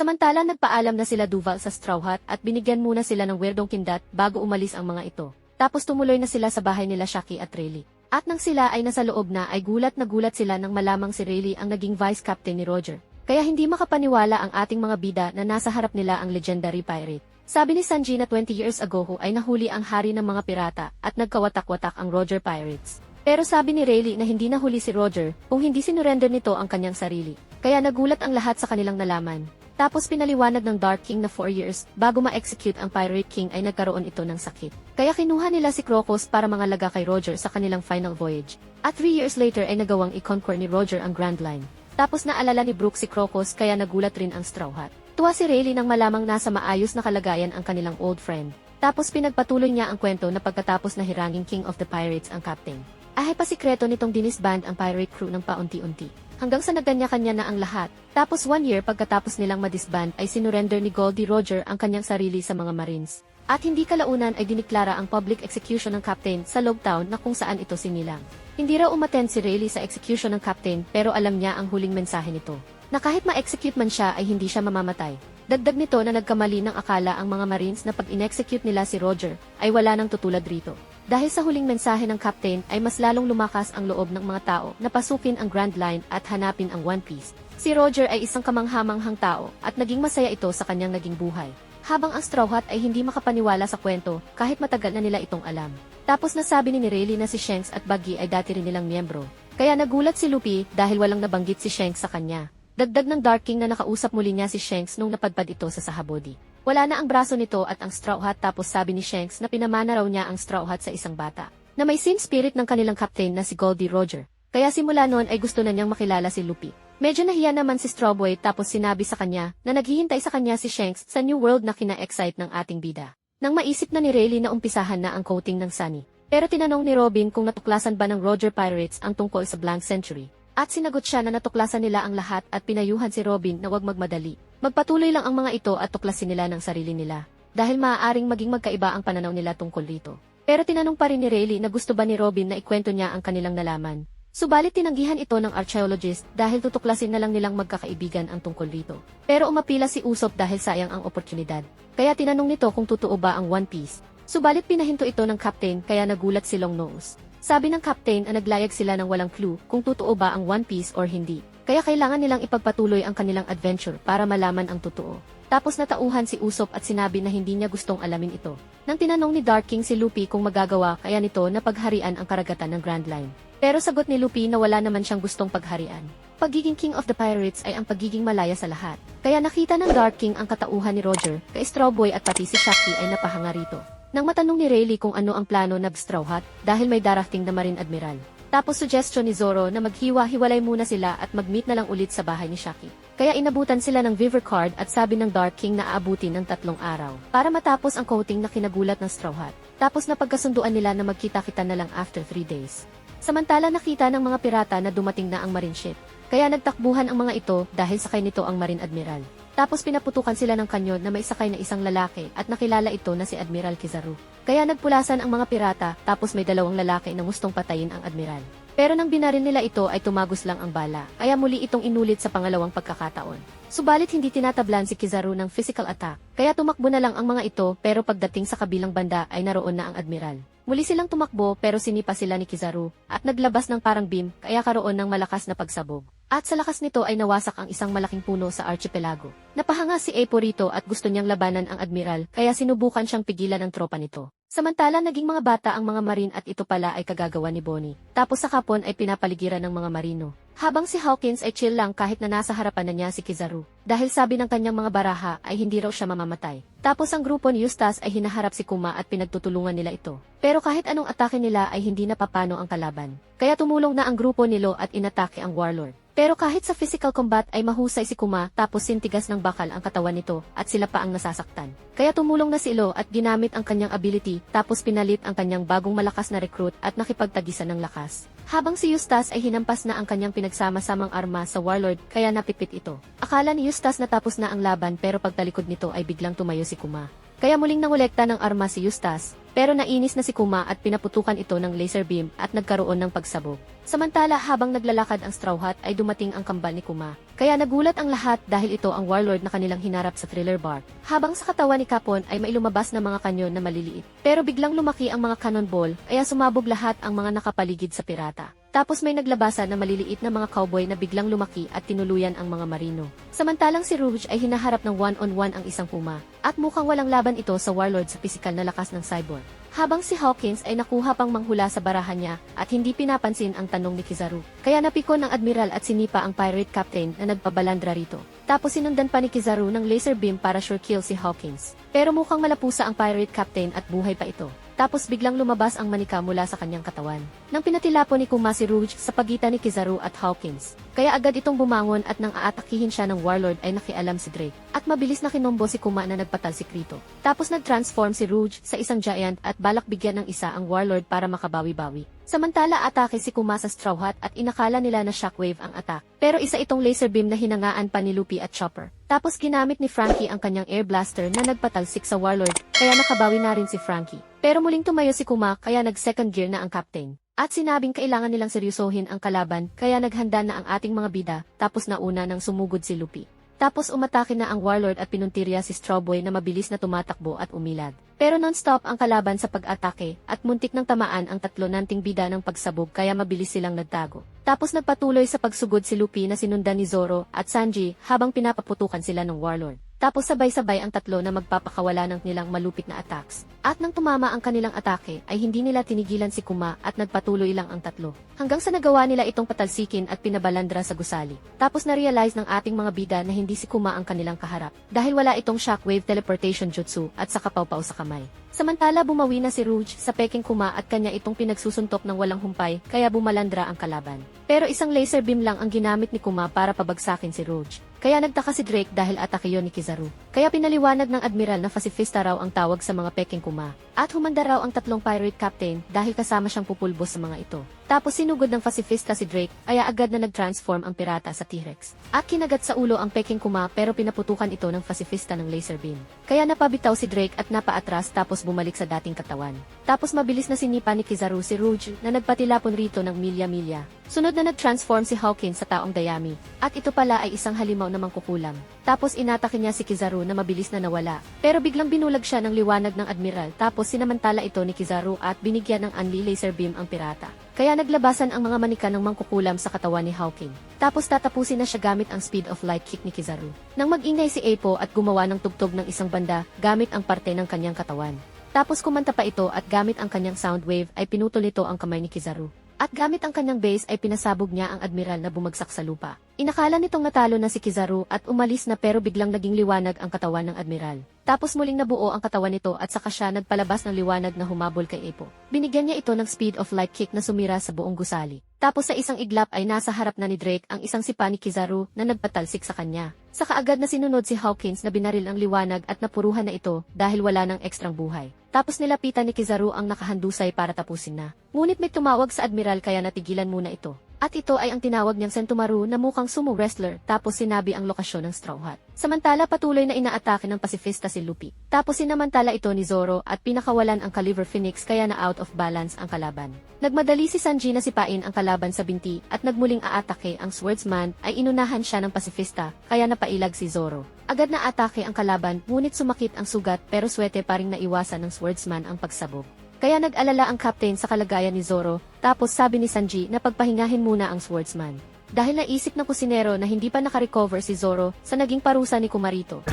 Samantala nagpaalam na sila Duval sa Straw Hat at binigyan muna sila ng weirdong kindat bago umalis ang mga ito. Tapos tumuloy na sila sa bahay nila Shaki at Rayleigh. At nang sila ay nasa loob na ay gulat na gulat sila nang malamang si Rayleigh ang naging vice captain ni Roger. Kaya hindi makapaniwala ang ating mga bida na nasa harap nila ang legendary pirate. Sabi ni Sanji na 20 years ago ho ay nahuli ang hari ng mga pirata at nagkawatak-watak ang Roger Pirates. Pero sabi ni Rayleigh na hindi nahuli si Roger kung hindi sinurrender nito ang kanyang sarili. Kaya nagulat ang lahat sa kanilang nalaman. Tapos pinaliwanag ng Dark King na 4 years bago ma-execute ang Pirate King ay nagkaroon ito ng sakit. Kaya kinuha nila si Crocus para mangalaga kay Roger sa kanilang final voyage. At 3 years later ay nagawang i-conquer ni Roger ang Grand Line. Tapos naalala ni Brooke si Crocus kaya nagulat rin ang Straw Hat. Tuwa si Rayleigh nang malamang nasa maayos na kalagayan ang kanilang old friend. Tapos pinagpatuloy niya ang kwento na pagkatapos na hiranging King of the Pirates ang captain. Ahay pa sikreto nitong dinisband ang pirate crew ng paunti-unti. Hanggang sa nagkanya-kanya na ang lahat. Tapos one year pagkatapos nilang madisband ay sinurrender ni Goldie Roger ang kanyang sarili sa mga marines. At hindi kalaunan ay diniklara ang public execution ng captain sa Logtown na kung saan ito sinilang. Hindi raw umattend si Rayleigh sa execution ng captain pero alam niya ang huling mensahe nito. Na kahit ma-execute man siya ay hindi siya mamamatay. Dagdag nito na nagkamali ng akala ang mga marines na pag in-execute nila si Roger ay wala nang tutulad rito. Dahil sa huling mensahe ng captain ay mas lalong lumakas ang loob ng mga tao na pasukin ang Grand Line at hanapin ang One Piece. Si Roger ay isang kamanghamanghang tao at naging masaya ito sa kanyang naging buhay. Habang ang Straw Hat ay hindi makapaniwala sa kwento kahit matagal na nila itong alam. Tapos nasabi ni Rayleigh na si Shanks at Buggy ay dati rin nilang miyembro. Kaya nagulat si Luffy dahil walang nabanggit si Shanks sa kanya. Dagdag ng Dark King na nakausap muli niya si Shanks nung napadpad ito sa Sahabody. Wala na ang braso nito at ang Straw Hat tapos sabi ni Shanks na pinamana raw niya ang Straw Hat sa isang bata. Na may sin spirit ng kanilang captain na si Goldie Roger. Kaya simula noon ay gusto na niyang makilala si Luffy. Medyo nahiya naman si Strawboy tapos sinabi sa kanya na naghihintay sa kanya si Shanks sa New World na kina-excite ng ating bida. Nang maisip na ni Rayleigh na umpisahan na ang coating ng Sunny. Pero tinanong ni Robin kung natuklasan ba ng Roger Pirates ang tungkol sa Blank Century. At sinagot siya na natuklasan nila ang lahat at pinayuhan si Robin na huwag magmadali. Magpatuloy lang ang mga ito at tuklasin nila ng sarili nila. Dahil maaaring maging magkaiba ang pananaw nila tungkol dito. Pero tinanong pa rin ni Rayleigh na gusto ba ni Robin na ikwento niya ang kanilang nalaman. Subalit tinanggihan ito ng archaeologist dahil tutuklasin na lang nilang magkakaibigan ang tungkol dito. Pero umapila si Usopp dahil sayang ang oportunidad. Kaya tinanong nito kung totoo ba ang One Piece. Subalit pinahinto ito ng captain kaya nagulat si Longnose. Sabi ng captain na naglayag sila ng walang clue kung totoo ba ang One Piece or hindi. Kaya kailangan nilang ipagpatuloy ang kanilang adventure para malaman ang totoo. Tapos natauhan si Usopp at sinabi na hindi niya gustong alamin ito. Nang tinanong ni Dark King si Luffy kung magagawa kaya nito na pagharian ang karagatan ng Grand Line. Pero sagot ni Luffy na wala naman siyang gustong pagharian. Pagiging King of the Pirates ay ang pagiging malaya sa lahat. Kaya nakita ng Dark King ang katauhan ni Roger, kay Strawboy at pati si Shaki ay napahanga rito. Nang matanong ni Rayleigh kung ano ang plano ng Straw Hat dahil may darating na Marine Admiral. Tapos suggestion ni Zoro na maghiwa-hiwalay muna sila at mag-meet na lang ulit sa bahay ni Shaki. Kaya inabutan sila ng Viver Card at sabi ng Dark King na aabutin ng tatlong araw para matapos ang coating na kinagulat ng Straw Hat. Tapos napagkasunduan nila na magkita-kita na lang after 3 days. Samantala nakita ng mga pirata na dumating na ang marine ship. Kaya nagtakbuhan ang mga ito dahil sakay nito ang Marine Admiral. Tapos pinaputukan sila ng kanyon na may sakay na isang lalaki at nakilala ito na si Admiral Kizaru. Kaya nagpulasan ang mga pirata tapos may dalawang lalaki na gustong patayin ang Admiral. Pero nang binaril nila ito ay tumagos lang ang bala, kaya muli itong inulit sa pangalawang pagkakataon. Subalit hindi tinatablan si Kizaru ng physical attack, kaya tumakbo na lang ang mga ito pero pagdating sa kabilang banda ay naroon na ang Admiral. Muli silang tumakbo pero sinipa sila ni Kizaru at naglabas ng parang beam kaya karoon ng malakas na pagsabog. At sa lakas nito ay nawasak ang isang malaking puno sa archipelago. Napahanga si Apo rito at gusto niyang labanan ang admiral kaya sinubukan siyang pigilan ng tropa nito. Samantala naging mga bata ang mga marine at ito pala ay kagagawa ni Bonnie. Tapos sa kapon ay pinapaligiran ng mga marino. Habang si Hawkins ay chill lang kahit na nasa harapan na niya si Kizaru. Dahil sabi ng kanyang mga baraha ay hindi raw siya mamamatay. Tapos ang grupo ni Eustace ay hinaharap si Kuma at pinagtutulungan nila ito. Pero kahit anong atake nila ay hindi napapano ang kalaban. Kaya tumulong na ang grupo ni Lo at inatake ang Warlord. Pero kahit sa physical combat ay mahusay si Kuma tapos sintigas ng bakal ang katawan nito at sila pa ang nasasaktan. Kaya tumulong na si Lo at ginamit ang kanyang ability tapos pinalit ang kanyang bagong malakas na recruit at nakipagtagisan ng lakas. Habang si Eustace ay hinampas na ang kanyang pinagsama-samang arma sa Warlord kaya napipit ito. Akala ni Eustace natapos na ang laban pero pagtalikod nito ay biglang tumayo si Kuma. Kaya muling nangolekta ng arma si Eustace, pero nainis na si Kuma at pinaputukan ito ng laser beam at nagkaroon ng pagsabog. Samantala habang naglalakad ang Straw Hat ay dumating ang kambal ni Kuma. Kaya nagulat ang lahat dahil ito ang warlord na kanilang hinarap sa thriller bar. Habang sa katawan ni Capon ay may lumabas na mga kanyon na maliliit. Pero biglang lumaki ang mga cannonball kaya sumabog lahat ang mga nakapaligid sa pirata. Tapos may naglabasan na maliliit na mga cowboy na biglang lumaki at tinuluyan ang mga marino. Samantalang si Rouge ay hinaharap ng one-on-one ang isang puma. At mukhang walang laban ito sa warlord sa pisikal na lakas ng cyborg. Habang si Hawkins ay nakuha pang manghula sa barahan niya at hindi pinapansin ang tanong ni Kizaru. Kaya napikon ng admiral at sinipa ang pirate captain na nagpabalandra rito. Tapos sinundan pa ni Kizaru ng laser beam para sure kill si Hawkins. Pero mukhang malapusa ang pirate captain at buhay pa ito. Tapos biglang lumabas ang manika mula sa kanyang katawan. Nang pinatilapo ni Kuma si Rouge sa pagitan ni Kizaru at Hawkins. Kaya agad itong bumangon at nang aatakihin siya ng warlord ay nakialam si Drake. At mabilis na kinombo si Kuma na nagpatalsik rito. Tapos nag-transform si Rouge sa isang giant at balak bigyan ng isa ang warlord para makabawi-bawi. Samantala atake si Kuma sa Straw Hat at inakala nila na shockwave ang attack. Pero isa itong laser beam na hinangaan pa ni Luffy at Chopper. Tapos ginamit ni Frankie ang kanyang air blaster na nagpatalsik sa warlord, kaya nakabawi na rin si Frankie. Pero muling tumayo si Kuma kaya nag second gear na ang captain. At sinabing kailangan nilang seryosohin ang kalaban kaya naghanda na ang ating mga bida tapos nauna nang sumugod si Luffy. Tapos umatake na ang warlord at pinuntirya si Strawboy na mabilis na tumatakbo at umilad. Pero non-stop ang kalaban sa pag-atake at muntik ng tamaan ang tatlo nanting bida ng pagsabog kaya mabilis silang nagtago. Tapos nagpatuloy sa pagsugod si Luffy na sinundan ni Zoro at Sanji habang pinapaputukan sila ng warlord. Tapos sabay-sabay ang tatlo na magpapakawala ng nilang malupit na attacks. At nang tumama ang kanilang atake ay hindi nila tinigilan si Kuma at nagpatuloy lang ang tatlo. Hanggang sa nagawa nila itong patalsikin at pinabalandra sa gusali. Tapos na-realize ng ating mga bida na hindi si Kuma ang kanilang kaharap. Dahil wala itong shockwave teleportation jutsu at sa kapawpaw sa kamay. Samantala bumawi na si Rouge sa peking Kuma at kanya itong pinagsusuntok ng walang humpay kaya bumalandra ang kalaban. Pero isang laser beam lang ang ginamit ni Kuma para pabagsakin si Rouge. Kaya nagtaka si Drake dahil atake yon ni Kizaru. Kaya pinaliwanag ng admiral na pacifista raw ang tawag sa mga peking kuma. At humanda raw ang tatlong pirate captain dahil kasama siyang pupulbos sa mga ito. Tapos sinugod ng pacifista si Drake, kaya agad na nag-transform ang pirata sa T-Rex. At kinagat sa ulo ang peking kuma pero pinaputukan ito ng pacifista ng laser beam. Kaya napabitaw si Drake at napaatras tapos bumalik sa dating katawan. Tapos mabilis na sinipa ni Kizaru si Rouge na nagpatilapon rito ng milya-milya. Sunod na nag-transform si Hawkins sa taong dayami. At ito pala ay isang halimaw na mangkukulam. Tapos inatake niya si Kizaru na mabilis na nawala. Pero biglang binulag siya ng liwanag ng admiral tapos sinamantala ito ni Kizaru at binigyan ng unli laser beam ang pirata. Kaya naglabasan ang mga manika ng mangkukulam sa katawan ni Hawking. Tapos tatapusin na siya gamit ang speed of light kick ni Kizaru. Nang magingay si Apo at gumawa ng tugtog ng isang banda gamit ang parte ng kanyang katawan. Tapos kumanta pa ito at gamit ang kanyang sound wave ay pinutol nito ang kamay ni Kizaru. At gamit ang kanyang base ay pinasabog niya ang admiral na bumagsak sa lupa. Inakala nitong natalo na si Kizaru at umalis na pero biglang naging liwanag ang katawan ng admiral. Tapos muling nabuo ang katawan nito at saka siya nagpalabas ng liwanag na humabol kay Apo. Binigyan niya ito ng speed of light kick na sumira sa buong gusali. Tapos sa isang iglap ay nasa harap na ni Drake ang isang sipa ni Kizaru na nagpatalsik sa kanya. Saka agad na sinunod si Hawkins na binaril ang liwanag at napuruhan na ito dahil wala ng ekstrang buhay. Tapos nilapitan ni Kizaru ang nakahandusay para tapusin na. Ngunit may tumawag sa admiral kaya natigilan muna ito. At ito ay ang tinawag niyang Sentomaru na mukhang sumo wrestler tapos sinabi ang lokasyon ng Straw Hat. Samantala patuloy na inaatake ng pasifista si Luffy. Tapos sinamantala ito ni Zoro at pinakawalan ang Caliver Phoenix kaya na out of balance ang kalaban. Nagmadali si Sanji na sipain ang kalaban sa binti at nagmuling aatake ang swordsman ay inunahan siya ng pasifista kaya napailag si Zoro. Agad na atake ang kalaban ngunit sumakit ang sugat pero swerte pa ring naiwasan ng swordsman ang pagsabog. Kaya nag-alala ang captain sa kalagayan ni Zoro, tapos sabi ni Sanji na pagpahingahin muna ang swordsman. Dahil naisip ng kusinero na hindi pa nakarecover si Zoro sa naging parusa ni Kumarito.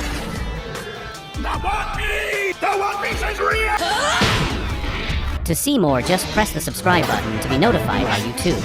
The One Piece! The One Piece is real! To see more, just press the subscribe button to be notified by YouTube.